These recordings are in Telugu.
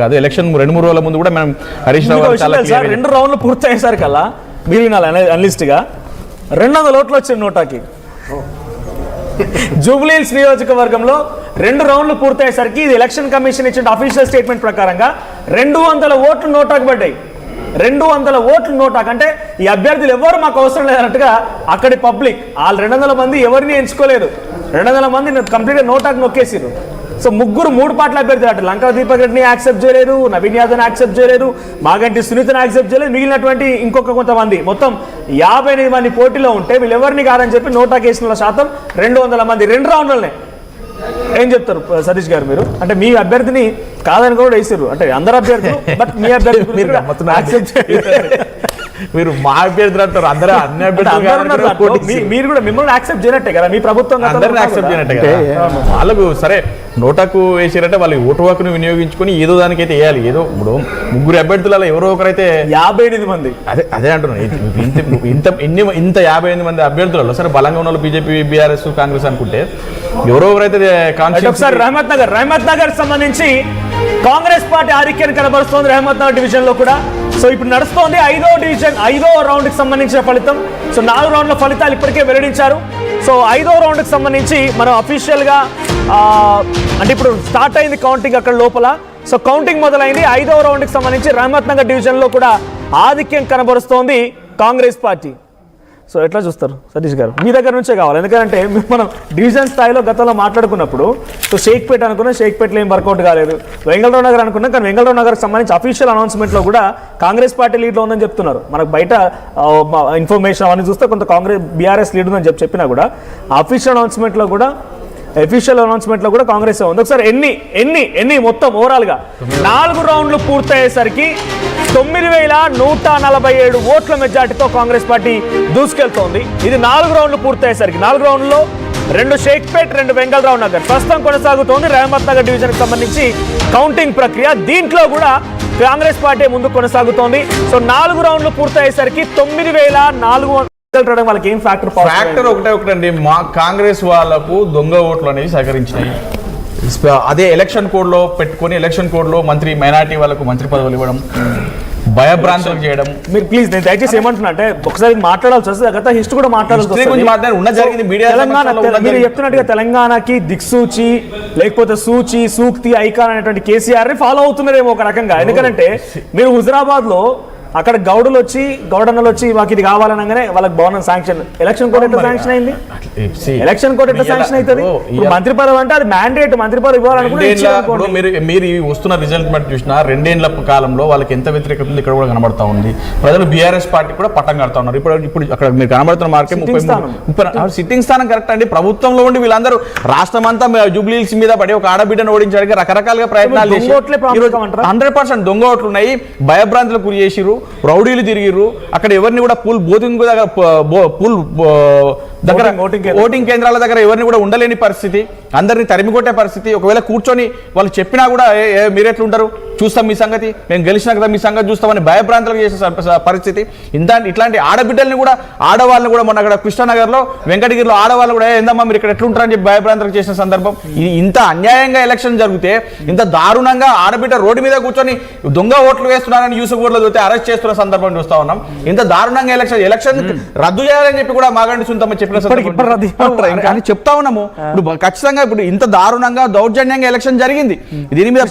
కాదు. ఎలక్షన్ రెండు మూడు రోజుల ముందు కూడా మనం హరీష్ రావు చాలా రెండు రౌండ్లు పూర్తయ్యేసరికల్లా మీరు వినాలి అనలిస్ట్గా రెండు వందల ఓట్లు వచ్చింది నోటాకి. జూబ్లీహిల్స్ నియోజకవర్గంలో రెండు రౌండ్లు పూర్తయ్యేసరికి ఇది ఎలక్షన్ కమిషన్ ఇచ్చిన అఫీషియల్ స్టేట్మెంట్ ప్రకారంగా రెండు వందల ఓట్లు నోటాకు పడ్డాయి. రెండు వందల ఓట్లు నోటాక్. అంటే ఈ అభ్యర్థులు ఎవరు మాకు అవసరం లేదన్నట్టుగా అక్కడి పబ్లిక్ వాళ్ళు రెండు వందల మంది ఎవరిని ఎంచుకోలేదు. రెండు వందల మంది కంప్లీట్గా నోటాక్ నొక్కేసిరు సో ముగ్గురు మూడు పాటల అభ్యర్థులు అటు. లంకా దీపక్ రెడ్డిని యాక్సెప్ట్ చేయలేరు నవీన్ యాదవ్ని యాక్సెప్ట్ చేయలేరు మాగంటి సునీతని యాక్సెప్ట్ చేయలేదు మిగిలినటువంటి ఇంకొక కొంతమంది. మొత్తం యాభై ఎనిమిది మంది పోటీలో ఉంటే వీళ్ళు ఎవరిని కాదని చెప్పి నోటాక్ వేసిన శాతం రెండు వందల మంది రెండు రౌండ్లనే. ఏం చెప్తారు సతీష్ గారు మీరు? అంటే మీ అభ్యర్థిని కాదని కూడా వేసారు అంటే అందరు అభ్యర్థులు బట్ మీ అభ్యర్థి మీరు చేయలేదు. మీరు మా అభ్యర్థులు అంటారు అందరూ అన్ని అభ్యర్థులు మీరు కూడా మిమ్మల్ని యాక్సెప్ట్ చేయనట్టే కదా మీ ప్రభుత్వం అందరిని యాక్సెప్ట్. చేయనట్టే కదా. వాళ్ళకు సరే నోటాకు వేసారంటే వాళ్ళు ఓటు హక్కును వినియోగించుకొని ఏదో దానికైతే వేయాలి. ఏదో ఇప్పుడు ముగ్గురు అభ్యర్థులలో ఎవరో ఒకరైతే యాభై ఎనిమిది మంది. అదే అదే అంటున్నాను ఇంత ఇంత ఎన్ని ఇంత యాభై ఎనిమిది మంది అభ్యర్థులలో సరే బలంగా ఉన్న వాళ్ళు బీజేపీ బీఆర్ఎస్ కాంగ్రెస్ అనుకుంటే ఎవరో ఒకరైతే ఒకసారి రహమత్ నగర్ రహమత్ నగర్ సంబంధించి కాంగ్రెస్ పార్టీ ఆధిక్యాన్ని కనబరుస్తోంది రహమత్ నగర్ డివిజన్లో కూడా. సో ఇప్పుడు నడుస్తోంది ఐదో డివిజన్ ఐదో రౌండ్కి సంబంధించిన ఫలితం. సో నాలుగు రౌండ్ల ఫలితాలు ఇప్పటికే వెల్లడించారు. సో ఐదో రౌండ్కి సంబంధించి మనం అఫీషియల్గా అంటే ఇప్పుడు స్టార్ట్ అయింది కౌంటింగ్ అక్కడ లోపల. సో కౌంటింగ్ మొదలైంది. ఐదో రౌండ్కి సంబంధించి రహమత్ నగర్ కూడా ఆధిక్యం కనబరుస్తోంది కాంగ్రెస్ పార్టీ. సో ఎట్లా చూస్తారు సతీష్ గారు? మీ దగ్గర నుంచే కావాలి. ఎందుకంటే మనం డివిజన్ స్థాయిలో గతంలో మాట్లాడుకున్నప్పుడు సో షేక్పేట అనుకున్నా షేక్పేటలో ఏం వర్కౌట్ కాలేదు. వెంగళరావు నగర్ అనుకున్నాం కానీ వెంగళరావు నగర్కి సంబంధించి అఫీషియల్ అనౌన్స్మెంట్లో కూడా కాంగ్రెస్ పార్టీ లీడ్లో ఉందని చెప్తున్నారు. మనకు బయట ఇన్ఫర్మేషన్ అవన్నీ చూస్తే కొంత కాంగ్రెస్ బీఆర్ఎస్ లీడ్ ఉందని చెప్పి చెప్పినా కూడా అఫీషియల్ అనౌన్స్మెంట్లో కూడా అఫీషియల్ అనౌన్స్మెంట్లో కూడా కాంగ్రెస్ ఉంది. ఒకసారి ఎన్ని ఎన్ని ఎన్ని మొత్తం ఓవరాల్గా నాలుగు రౌండ్లు పూర్తయ్యేసరికి తొమ్మిది వేల నూట నలభై ఏడు ఓట్ల మెజార్టీతో కాంగ్రెస్ పార్టీ దూసుకెళ్తోంది. ఇది నాలుగు రౌండ్లు పూర్తయ్యేసరికి నాలుగు రౌండ్లలో రెండు షేక్పేట్ రెండు వెంగళరావు నగర్. ప్రస్తుతం కొనసాగుతోంది రహమత్ నగర్ డివిజన్కి సంబంధించి కౌంటింగ్ ప్రక్రియ. దీంట్లో కూడా కాంగ్రెస్ పార్టీ ముందు కొనసాగుతోంది. సో నాలుగు రౌండ్లు పూర్తయ్యేసరికి తొమ్మిది వేల నాలుగు వందల వాళ్ళకి ఏం ఫ్యాక్టర్ ఫ్యాక్టర్ ఒకటే ఒకటండి. మా కాంగ్రెస్ వాళ్ళకు దొంగ ఓట్లు అనేవి సేకరించినాయి. స్ప- అదే ఎలక్షన్ కోడ్లో పెట్టుకొని ఎలక్షన్ కోడ్లో మంత్రి మైనార్టీ వాళ్ళకు మంత్రి పదవులు ఇవ్వడం. భయభ్రాంతులు చేయడం మీరు ప్లీజ్ నేను దయచేసి ఏమంటున్నా అంటే ఒకసారి మాట్లాడాల్సి వస్తుంది గత హిస్టరీ కూడా మాట్లాడాల్సి. ఉన్న జరిగింది మీడియా తెలంగాణ మీరు. చెప్తున్నట్టుగా తెలంగాణకి దిక్సూచి లేకపోతే సూచి సూక్తి ఐకాన్ అనేటువంటి కేసీఆర్ని ఫాలో అవుతున్నారేమో ఒక రకంగా ఎందుకంటే మీరు హుజరాబాద్లో అక్కడ గౌడులు వచ్చి గౌడన్నలు వచ్చి మాకు ఇది కావాలనగానే వాళ్ళకి భవనం శాంక్షన్ ఎలక్షన్ కోడ్ ఎట్లా శాంక్షన్ అయింది? ఎలక్షన్ కోడ్ ఎట్లా శాంక్షన్ అవుతుంది? మంత్రి పదవి అంటే అది మ్యాండేట్ మంత్రి పదవి ఇవ్వాలనుకుంటే. మీరు మీరు వస్తున్న రిజల్ట్ బట్టి చూసినా రెండేళ్ళ కాలంలో వాళ్ళకి ఎంత వ్యతిరేకత ఉంది ఇక్కడ కూడా కనబడతా ఉంది. ప్రజలు బీఆర్ఎస్ పార్టీ కూడా పట్టం కడతా ఉన్నారు. ఇప్పుడు ఇప్పుడు అక్కడ మీరు కనబడుతున్న మార్కెట్ ముప్పై సిట్టింగ్ స్థానం కరెక్ట్ అండి. ప్రభుత్వంలో ఉండి వీళ్ళందరూ రాష్ట్రం అంతా జూబ్లీహిల్స్ మీద పడి ఒక ఆడబిడ్డను ఓడించడానికి రకరకాలుగా ప్రయత్నాలు అంటారా? హండ్రెడ్ పర్సెంట్ దొంగ ఓట్లు ఉన్నాయి భయభ్రాంతులకు గురి చేసిర్రు. రౌడీలు తిరిగిర్రు. అక్కడ ఎవరిని కూడా పూల్ బోధింగ్ దగ్గర పూల్ బో- దగ్గర ఓటింగ్- ఓటింగ్ కేంద్రం. ఓటింగ్ కేంద్రాల దగ్గర ఎవరిని కూడా ఉండలేని పరిస్థితి అందరిని తరిమి కొట్టే పరిస్థితి. ఒకవేళ కూర్చొని వాళ్ళు చెప్పినా కూడా "ఏ, ఏ, మీరు ఎట్లుంటారు చూస్తాం మీ సంగతి. మేము గెలిచినా కదా మీ సంగతి చూస్తామని భయభ్రాంతులకు చేసే పరిస్థితి. ఇంత ఇట్లాంటి ఆడబిడ్డల్ని కూడా ఆడవాళ్ళని కూడా మొన్న అక్కడ కృష్ణనగర్లో వెంకటగిరిలో ఆడవాళ్ళు కూడా ఏందమ్మా మీరు ఇక్కడ ఎట్లుంటారని చెప్పి భయభ్రాంతులకు చేసిన సందర్భం. ఇది ఇంత అన్యాయంగా ఎలక్షన్ జరిగితే ఇంత దారుణంగా ఆడబిడ్డ రోడ్డు మీద కూర్చొని దొంగ ఓట్లు వేస్తున్నారని యూసఫ్ ఊర్లో చూస్తే అరెస్ట్ చేస్తున్న సందర్భం చూస్తా ఉన్నాం. ఇంత దారుణంగా ఎలక్షన్ ఎలక్షన్ రద్దు చేయాలని చెప్పి కూడా మాగండి సుంతమ్మ చెప్పిన అని చెప్తా ఉన్నాము. ఇప్పుడు ఖచ్చితంగా ఇప్పుడు ఇంత దారుణంగా దౌర్జన్యంగా ఎలక్షన్ జరిగింది. దీని మీద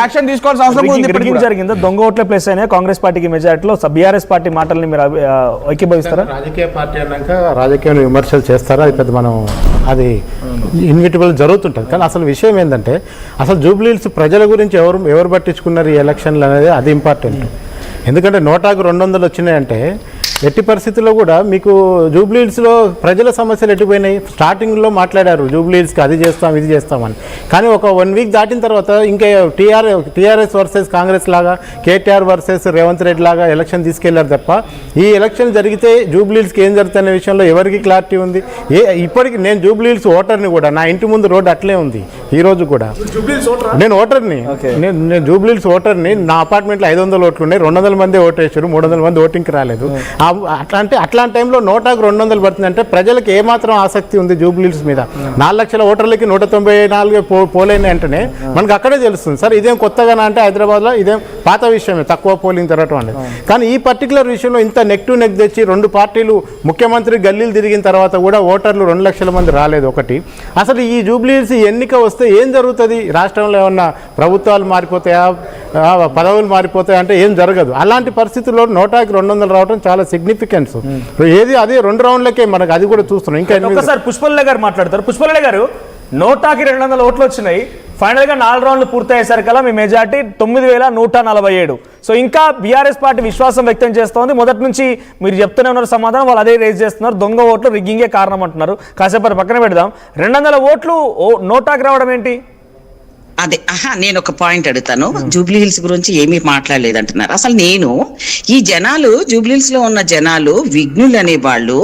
యాక్షన్ తీసుకోవాల్సిన అవసరం ఉంది. జరిగిందా? దొంగ ఓట్లే ప్లేస్ అయినా కాంగ్రెస్ పార్టీకి మెజార్టీలో బీఆర్ఎస్ పార్టీ మాటల్ని మీరు ఏకీభవిస్తారా రాజకీయ పార్టీ అన్నాక రాజకీయ విమర్శలు చేస్తారా? అది పెద్ద మనం అది ఇన్విటబుల్ జరుగుతుంటుంది. కానీ అసలు విషయం ఏంటంటే అసలు జూబ్లీహిల్స్ ప్రజల గురించి ఎవరు ఎవరు పట్టించుకున్నారు ఈ ఎలక్షన్లు అనేది అది ఇంపార్టెంట్ ఎందుకంటే నోటాకు రెండు వందలు వచ్చినాయంటే ఎట్టి పరిస్థితుల్లో కూడా మీకు జూబ్లీహిల్స్లో ప్రజల సమస్యలు ఎట్టిపోయినాయి స్టార్టింగ్లో మాట్లాడారు జూబ్లీహిల్స్కి అది చేస్తాం ఇది చేస్తామని. కానీ ఒక వన్ వీక్ దాటిన తర్వాత ఇంకా టీఆర్ టీఆర్ఎస్ వర్సెస్ కాంగ్రెస్ లాగా కేటీఆర్ వర్సెస్ రేవంత్ రెడ్డి లాగా ఎలక్షన్ తీసుకెళ్ళారు తప్ప ఈ ఎలక్షన్ జరిగితే జూబ్లీహిల్స్కి ఏం జరుగుతున్న విషయంలో ఎవరికి క్లారిటీ ఉంది? ఏ ఇప్పటికి నేను జూబ్లీహిల్స్ ఓటర్ని కూడా నా ఇంటి ముందు రోడ్డు అట్లే ఉంది ఈ రోజు కూడా. నేను ఓటర్ని. నేను నేను జూబ్లీహిల్స్ ఓటర్ని నా అపార్ట్మెంట్లో ఐదు వందల ఓట్లు ఉన్నాయి రెండు వందల మంది ఓటు వేసారు మూడు వందల మంది ఓటింగ్కి రాలేదు. ఆ అట్లా అంటే అట్లాంటి టైంలో నోటాకు రెండు వందలు పడుతుందంటే ప్రజలకు ఏమాత్రం ఆసక్తి ఉంది జూబ్లీస్ మీద. నాలుగు లక్షల ఓటర్లకి నూట తొంభై నాలుగు పో పోలైన వెంటనే మనకు అక్కడే తెలుస్తుంది. సార్ ఇదేం కొత్తగానా అంటే హైదరాబాద్లో ఇదేం పాత విషయమే తక్కువ పోలింగ్ జరగటం అనేది కానీ ఈ పర్టికులర్ విషయంలో ఇంత నెక్ టు నెక్ తెచ్చి రెండు పార్టీలు ముఖ్యమంత్రి గల్లీలు తిరిగిన తర్వాత కూడా ఓటర్లు రెండు లక్షల మంది రాలేదు ఒకటి. అసలు ఈ జూబ్లీస్ ఎన్నిక వస్తే ఏం జరుగుతుంది? రాష్ట్రంలో ఏమన్నా ప్రభుత్వాలు మారిపోతాయా? పదవులు మారిపోతాయా అంటే ఏం జరగదు. అలాంటి పరిస్థితుల్లో నోటాకి రెండు వందలు రావడం చాలా సిగ్నిఫికెన్స్ ఏది అదే రెండు రౌండ్లకే మనకు అది కూడా చూస్తున్నాం. ఇంకా ఒకసారి ఒక్కసారి గారు మాట్లాడతారు. పుష్పలే గారు నోటాకి రెండు వందల ఓట్లు వచ్చినాయి. ఫైనల్గా నాలుగు రౌండ్లు పూర్తయ్యేసరికల్లా మీ మెజార్టీ తొమ్మిది వేల నూట నలభై ఏడు. సో ఇంకా బీఆర్ఎస్ పార్టీ విశ్వాసం వ్యక్తం చేస్తోంది. మొదటి నుంచి మీరు చెప్తూనే ఉన్నారు సమాధానం వాళ్ళు అదే రేజ్ చేస్తున్నారు. దొంగ ఓట్లు రిగ్గింగే కారణం అంటున్నారు. కాసేపటి పక్కన పెడదాం. రెండు వందల ఓట్లు ఓ- నోటాకి రావడం ఏంటి? అదే ఆహా నేను ఒక పాయింట్ అడుగుతాను. జూబ్లీ హిల్స్ గురించి ఏమీ మాట్లాడలేదు అంటున్నారు అసలు నేను ఈ జనాలు జూబ్లీ హిల్స్లో ఉన్న జనాలు విఘ్నులు అనే వాళ్ళు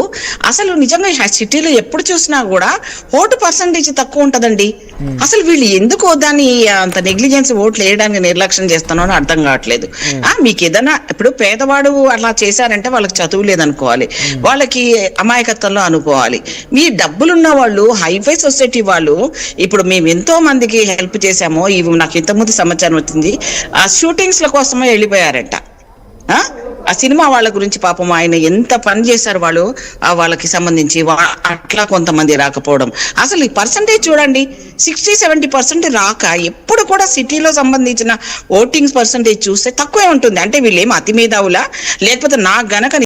అసలు నిజంగా సిటీలో ఎప్పుడు చూసినా కూడా ఓటు పర్సంటేజ్ తక్కువ ఉంటదండి. అసలు వీళ్ళు ఎందుకు దాన్ని అంత నెగ్లిజెన్స్ ఓట్లు వేయడానికి నిర్లక్ష్యం చేస్తానో అని అర్థం కావట్లేదు. ఆ మీకు ఏదైనా ఇప్పుడు పేదవాడు అలా చేశారంటే వాళ్ళకి చదువు లేదనుకోవాలి. వాళ్ళకి అమాయకత్వంలో అనుకోవాలి. మీ డబ్బులున్న వాళ్ళు హైఫై సొసైటీ వాళ్ళు ఇప్పుడు మేము ఎంతో మందికి హెల్ప్ చేశాము ఇవి నాకు ఇంతకుముందు సమాచారం వచ్చింది. ఆ షూటింగ్స్ ల కోసమే వెళ్ళిపోయారంట. ఆ? సినిమా వాళ్ళ గురించి పాపం ఆయన ఎంత పని చేశారు వాళ్ళు ఆ వాళ్ళకి సంబంధించి అట్లా కొంతమంది రాకపోవడం. అసలు ఈ పర్సంటేజ్ చూడండి సిక్స్టీ సెవెంటీ పర్సెంట్ రాక ఎప్పుడు కూడా సిటీలో సంబంధించిన ఓటింగ్స్ పర్సంటేజ్ చూస్తే తక్కువే ఉంటుంది. అంటే వీళ్ళు ఏం అతి మేధావులా లేకపోతే నాకు గనక